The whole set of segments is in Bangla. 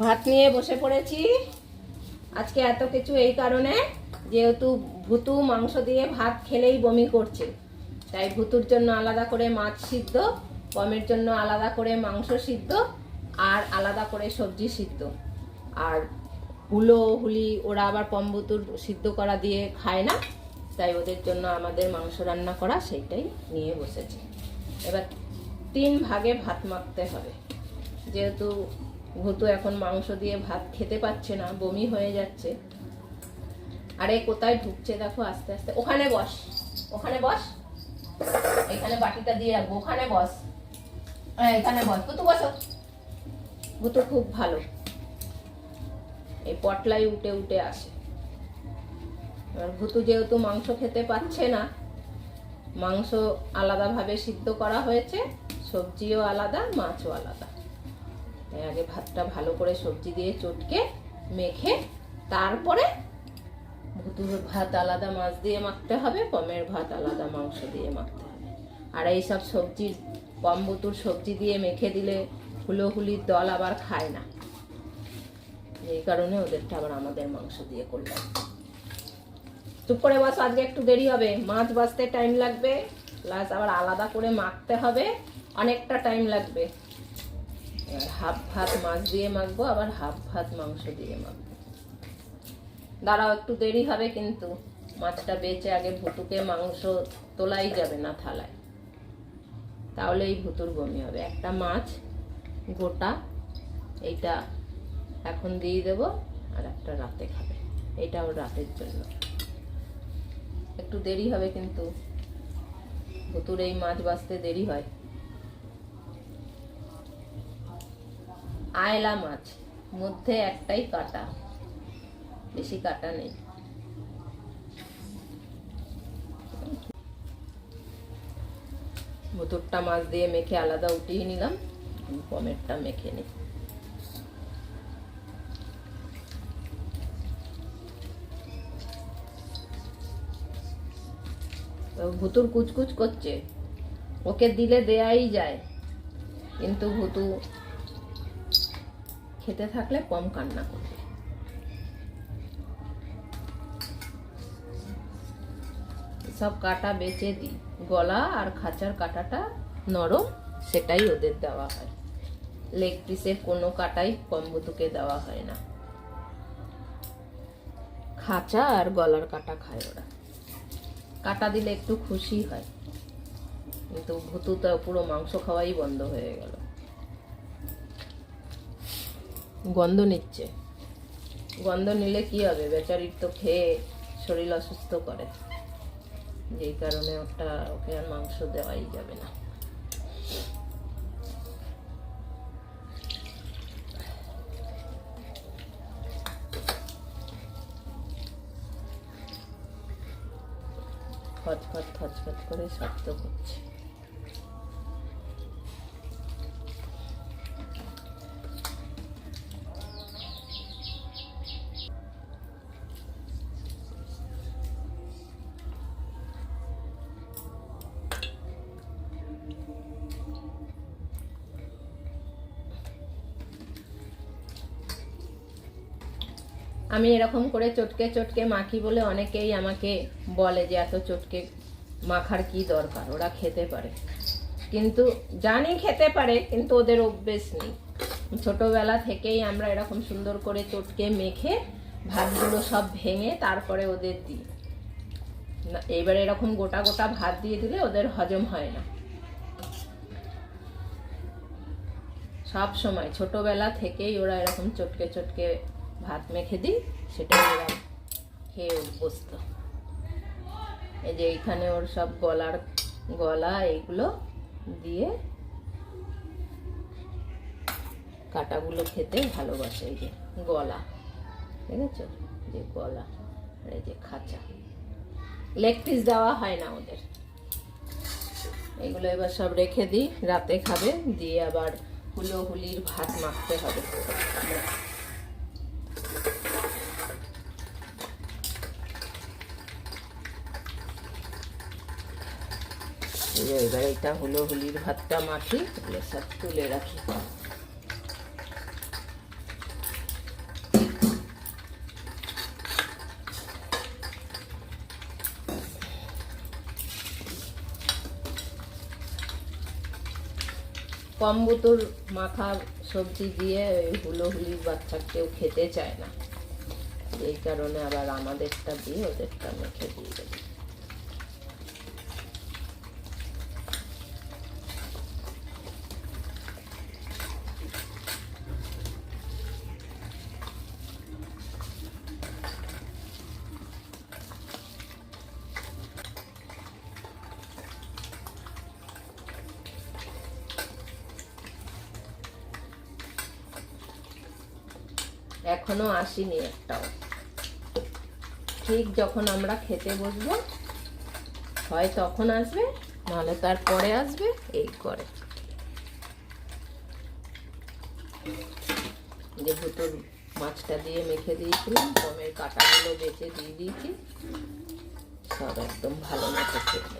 ভাত নিয়ে বসে পড়েছি। আজকে এত কিছু এই কারণে যেহেতু ভুতু মাংস দিয়ে ভাত খেলেই বমি করছে। তাই ভুতুর জন্য আলাদা করে মাছ সিদ্ধ পমের জন্য আলাদা করে মাংস সিদ্ধ, আর আলাদা করে সবজি সিদ্ধ। আর হুলো, হুলি ওরা আবার পম্বুতুর সিদ্ধ করা দিয়ে খায় না। তাই ওদের জন্য আমাদের মাংস রান্না করা সেইটাই নিয়ে বসেছে। এবার তিন ভাগে ভাত মাখতে হবে। যেহেতু ভুতু এখন মাংস দিয়ে ভাত খেতে পাচ্ছে না বমি হয়ে যাচ্ছে। আরে কোথায় ঢুকছে দেখো আস্তে আস্তে। ওখানে বস ওখানে বস। এখানে বাটিটা দিয়ে রাখব ওখানে বস। হ্যাঁ, এখানে বস। ভুতু বসো। ভুতু খুব ভালো। এই পটলাই উঠে উঠে আসে। এবার ভুতু যেহেতু মাংস খেতে পাচ্ছে না মাংস আলাদাভাবে সিদ্ধ করা হয়েছে সবজিও আলাদা মাছও আলাদা। আগে ভাতটা ভালো করে সবজি দিয়ে চটকে মেখে তারপরে ভুতুর ভাত আলাদা মাছ দিয়ে মাখতে হবে পমের ভাত আলাদা মাংস দিয়ে মাখতে হবে। আর এই সব সবজি পম ভুতুর সবজি দিয়ে মেখে দিলে হুলোহুলির দল আবার খায় না। এই কারণে ওদেরটা আবার আমাদের মাংস দিয়ে করলাম। চুপ করে বস, আজকে একটু দেরি হবে। মাছ বাছতে টাইম লাগবে প্লাস আবার আলাদা করে মাখতে হবে, অনেকটা টাইম লাগবে। এবার হাফ ভাত মাছ দিয়ে মাখবো, আবার হাফ ভাত মাংস দিয়ে মাখবো। দাঁড়াও, একটু দেরি হবে কিন্তু। মাছটা বেচে আগে ভুতুকে মাংস তোলাই যাবে না থালায়। তাহলে এই ভুতুর বমি হবে। একটা মাছ, গোটা, এইটা এখন দিয়ে দেবো, আর একটা রাতে খাবে। এটা ওর রাতের জন্য। একটু দেরি হবে কিন্তু। ভুতুর এই মাছ বাঁচতে দেরি হয়। আয়লা মাছ, মধ্যে একটাই কাটা। বেশি কাটা নেই। ভুতুরটা মাছ দিয়ে মেখে আলাদা উঠিয়ে নিলাম। পমেরটা মেখে নিই। ভুতুর কুচকুচ করছে। ওকে দিলে দেয়াই যায়। কিন্তু ভুতু খেতে থাকলে কম কান্না করবে। সব কাটা বেচে দিই। গলা আর খাঁচার কাটাটা নরম, সেটাই ওদের দেওয়া হয়। লেগ পিসের কোনো কাটাই কম ভুতুকে দেওয়া হয় না। খাঁচা আর গলার কাটা খায় ওরা। কাটা দিলে একটু খুশি হয়। কিন্তু ভুতু তো পুরো মাংস খাওয়াই বন্ধ হয়ে গেল। গন্ধ নিচ্ছে। গন্ধ নিলে কি হবে? বেচারির তো খেয়ে শরীর অসুস্থ করে। যেই কারণে ওটা, ওকে আর মাংস দেওয়াই যাবে না। ফটফট ফটফট করে শব্দ করছে। আমি এরকম করে চটকে চটকে মাখি বলে অনেকেই আমাকে বলে যে এত চটকে মাখার কি দরকার? ওরা খেতে পারে। কিন্তু জানি খেতে পারে, কিন্তু ওদের অভ্যেস নেই। ছোটোবেলা থেকেই আমরা এরকম সুন্দর করে চটকে মেখে ভাতগুলো সব ভেঙে তারপরে ওদের দিই। না এরকম গোটা গোটা ভাত দিয়ে দিলে ওদের হজম হয় না। সব সময় ছোটবেলা থেকেই ওরা এরকম চটকে চটকে ভাত মেখে দিই, সেটা ওরা খেয়ে অভ্যস্ত। এই যে এইখানে ওর সব গলার গলা এইগুলো দিয়ে কাটাগুলো খেতে ভালোবাসে, এই যে গলা ঠিক আছে যে গলা এই যে খাঁচা। লেগ পিস দেওয়া হয় না ওদের। এগুলো এবার সব রেখে দিই, রাতে খাবে, দিয়ে আবার হুলো হুলির ভাত মাখতে হবে। এবার এটা হলো হুলির ভাতটা মাখি প্লেসার তুলে রাখি। কম কম্বুতর মাখা সবজি দিয়ে হুলোহুলি বাচ্চা কেউ খেতে চায় না। এই কারণে আবার আমাদেরটা দিয়ে ওদেরটা মেখে দিয়ে দেবে। এখনও আসেনি একটাও। ঠিক যখন আমরা খেতে বসবো, হয় তখন আসবে, নাহলে তারপরে আসবে, এই করে। যে ভুতুর মাছটা দিয়ে মেখে দিয়েছিলাম পমের কাঁটাগুলো বেঁচে দিয়ে দিয়েছি। সব একদম ভালো মতো খেয়ে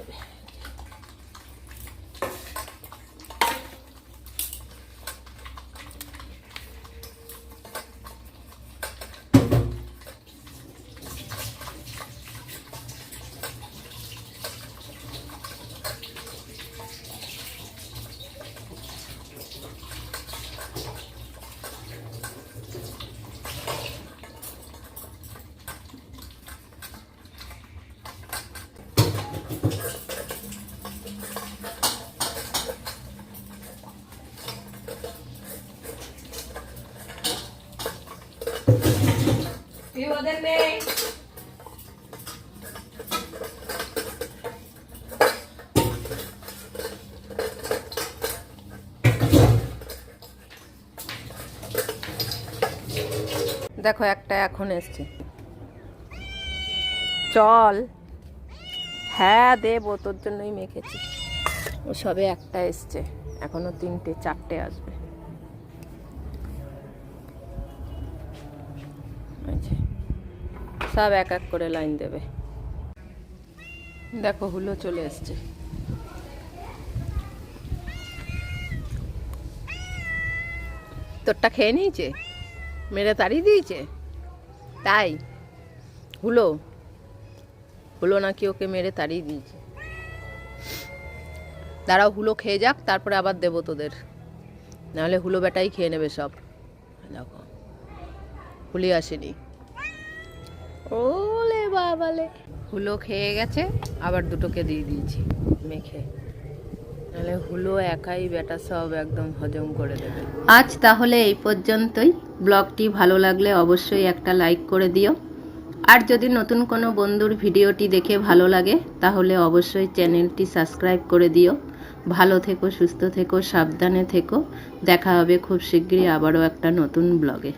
দেখো, একটা এখন এসছে। চল। হ্যাঁ দেবো, তোর জন্যই মেখেছি। ও সবে একটা এসছে। এখনও তিনটে, চারটে আসবে। সব এক এক করে লাইন দেবে। দেখো, হুলো চলে এসছে। তোরটা খেয়ে নিয়েছে? মেরে তাড়িয়ে দিয়েছে? তাই? হুলো? হুলো নাকি ওকে মেরে তাড়িয়ে দিয়েছে। দাঁড়াও, হুলো খেয়ে যাক, তারপরে আবার দেবো তোদের। নাহলে হুলো বেটাই খেয়ে নেবে সব। দেখো, হুলি আসেনি। ওলে বাবালে। হুলো খেয়ে গেছে, আবার দুটোকে দিয়ে দিয়েছি মেখে। নাহলে হুলো একাই বেটা সব একদম হজম করে দেবে। আজ তাহলে এই পর্যন্তই। ব্লগটি ভালো লাগলে অবশ্যই একটা লাইক করে দিও। আর যদি নতুন কোনো বন্ধুর ভিডিওটি দেখে ভালো লাগে, তাহলে অবশ্যই চ্যানেলটি সাবস্ক্রাইব করে দিও। ভালো থেকো, সুস্থ থেকো, সাবধানে থেকো। দেখা হবে খুব শীঘ্রই আবারও একটা নতুন ব্লগে।